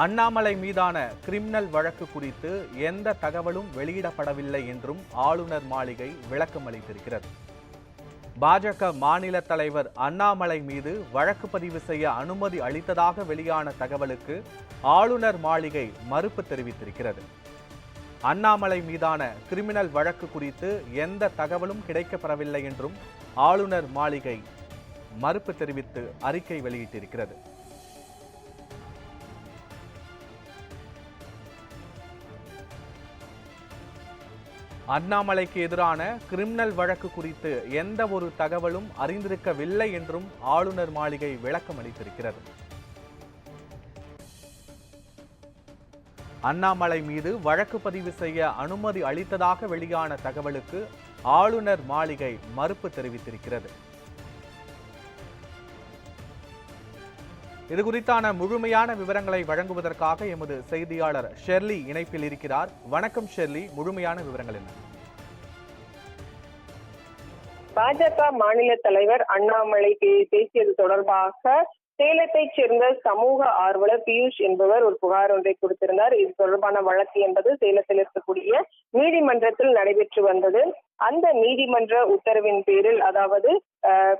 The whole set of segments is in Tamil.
அண்ணாமலை மீதான கிரிமினல் வழக்கு குறித்து எந்த தகவலும் வெளியிடப்படவில்லை என்றும் ஆளுநர் மாளிகை விளக்கம் அளித்திருக்கிறது. பாஜக மாநில தலைவர் அண்ணாமலை மீது வழக்கு பதிவு செய்ய அனுமதி அளித்ததாக வெளியான தகவலுக்கு ஆளுநர் மாளிகை மறுப்பு தெரிவித்திருக்கிறது. அண்ணாமலை மீதான கிரிமினல் வழக்கு குறித்து எந்த தகவலும் கிடைக்கப்பெறவில்லை என்றும் ஆளுநர் மாளிகை மறுப்பு தெரிவித்து அறிக்கை வெளியிட்டிருக்கிறது. அண்ணாமலைக்கு எதிரான கிரிமினல் வழக்கு குறித்து எந்த ஒரு தகவலும் அறிந்திருக்கவில்லை என்றும் ஆளுநர் மாளிகை விளக்கம் அளித்திருக்கிறது. அண்ணாமலை மீது வழக்கு பதிவு செய்ய அனுமதி அளித்ததாக வெளியான தகவலுக்கு ஆளுநர் மாளிகை மறுப்பு தெரிவித்திருக்கிறது. இது குறித்தான முழுமையான விவரங்களை வழங்குவதற்காக எமது செய்தியாளர் ஷெர்லி இணைப்பில் இருக்கிறார். வணக்கம் ஷெர்லி முழுமையான விவரங்கள் என்ன? பாஜக மாநில தலைவர் அண்ணாமலை பேசியது தொடர்பாக சேலத்தைச் சேர்ந்த சமூக ஆர்வலர் பியூஷ் என்பவர் ஒரு புகார் ஒன்றை கொடுத்திருந்தார். இது தொடர்பான வழக்கு என்பது சேலத்தில் இருக்கக்கூடிய நீதிமன்றத்தில் நடைபெற்று வந்தது. அந்த நீதிமன்ற உத்தரவின் பேரில் அதாவது அஹ்,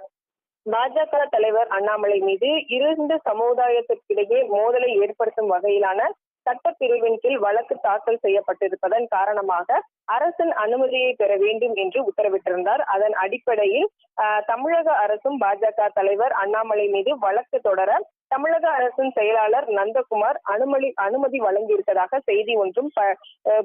பாஜக தலைவர் அண்ணாமலை மீது இரண்டு சமுதாயத்திற்கிடையே மோதலை ஏற்படுத்தும் வகையிலான சட்டப்பிரிவின் கீழ் வழக்கு தாக்கல் செய்யப்பட்டிருப்பதன் காரணமாக அரசின் அனுமதியை பெற வேண்டும் என்று உத்தரவிட்டிருந்தார். அதன் அடிப்படையில் ஆஹ், தமிழக அரசும் பாஜக தலைவர் அண்ணாமலை மீது வழக்கு தொடர தமிழக அரசின் செயலாளர் நந்தகுமார் அனுமதி அனுமதி வழங்கியிருப்பதாக செய்தி ஒன்றும் ப-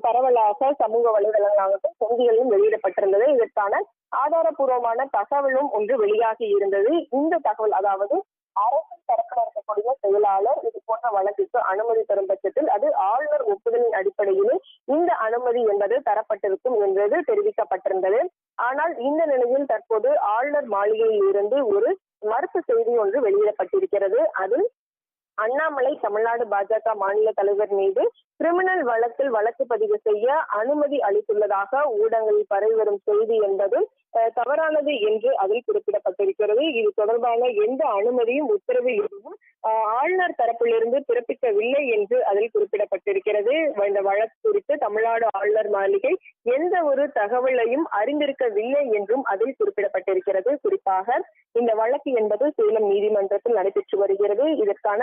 பரவலாக சமூக வலைதளங்களாகவும் செய்திகளிலும் வெளியிடப்பட்டிருந்தது. இதற்கான ஆதாரபூர்வமான தகவலும் ஒன்று வெளியாகி இருந்தது. இந்த தகவல் அதாவது அரசு தரப்பில் இருக்கக்கூடிய செயலாளர் இது போன்ற வழக்குக்கு அனுமதி தரும் பட்சத்தில் அது ஆளுநர் ஒப்புதலின் அடிப்படையிலே இந்த அனுமதி என்பது தரப்பட்டிருக்கும் என்றது தெரிவிக்கப்பட்டிருந்தது. ஆனால் இந்த நிலையில் தற்போது ஆளுநர் மாளிகையில் இருந்து ஒரு மறுப்பு செய்தி ஒன்று வெளியிடப்பட்டிருக்கிறது. அதில் அண்ணாமலை தமிழ்நாடு பாஜக மாநில தலைவர் மீது கிரிமினல் வழக்கில் வழக்கு பதிவு செய்ய அனுமதி அளித்துள்ளதாக ஊடகங்களில் பரவி வரும் செய்தி என்பது தவறானது என்று அதில் குறிப்பிடப்பட்டிருக்கிறது. இது தொடர்பான எந்த அனுமதியும் உத்தரவு எதுவும் ஆளுநர் தரப்பிலிருந்து பிறப்பிக்கவில்லை என்று அதில் குறிப்பிடப்பட்டிருக்கிறது. இந்த வழக்கு குறித்து தமிழ்நாடு ஆளுநர் மாளிகை எந்த ஒரு தகவலையும் அறிந்திருக்கவில்லை என்றும் அதில் குறிப்பிடப்பட்டிருக்கிறது. குறிப்பாக இந்த வழக்கு என்பது சேலம் நீதிமன்றத்தில் நடைபெற்று வருகிறது. இதற்கான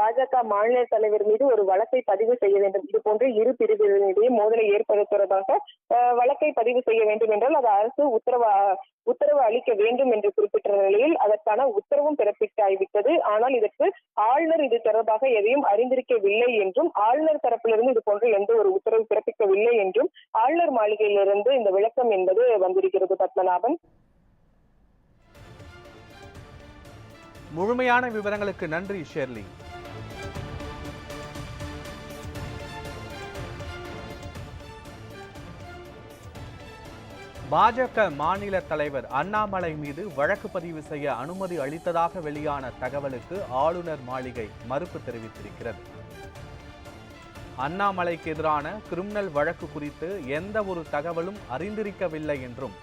பாஜக மாநில தலைவர் மீது ஒரு வழக்கை பதிவு செய்ய வேண்டும். இது போன்ற இரு பிரிவினரிடையே மோதலை ஏற்படுத்துவதாக வழக்கை பதிவு செய்ய வேண்டும் என்றால் அது அரசு உத்தரவு உத்தரவு அளிக்க வேண்டும் என்று குறிப்பிட்ட நிலையில் அதற்கான உத்தரவும் பிறப்பித்தாய்விட்டது ஆனால் இதற்கு ஆளுநர் இது தொடர்பாக எதையும் அறிந்திருக்கவில்லை என்றும் ஆளுநர் தரப்பிலிருந்து இது போன்ற எந்த ஒரு உத்தரவு பிறப்பிக்கவில்லை என்றும் ஆளுநர் மாளிகையிலிருந்து இந்த விளக்கம் என்பது வந்திருக்கிறது பத்மநாபன். முழுமையான விவரங்களுக்கு நன்றி ஷெர்லி. பாஜக மாநில தலைவர் அண்ணாமலை மீது வழக்கு பதிவு செய்ய அனுமதி அளித்ததாக வெளியான தகவலுக்கு ஆளுநர் மாளிகை மறுப்பு தெரிவித்திருக்கிறது. அண்ணாமலைக்கு எதிரான கிரிமினல் வழக்கு குறித்து எந்த ஒரு தகவலும் அறிந்திருக்கவில்லை என்றும்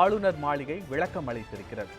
ஆளுநர் மாளிகை விளக்கம் அளித்திருக்கிறது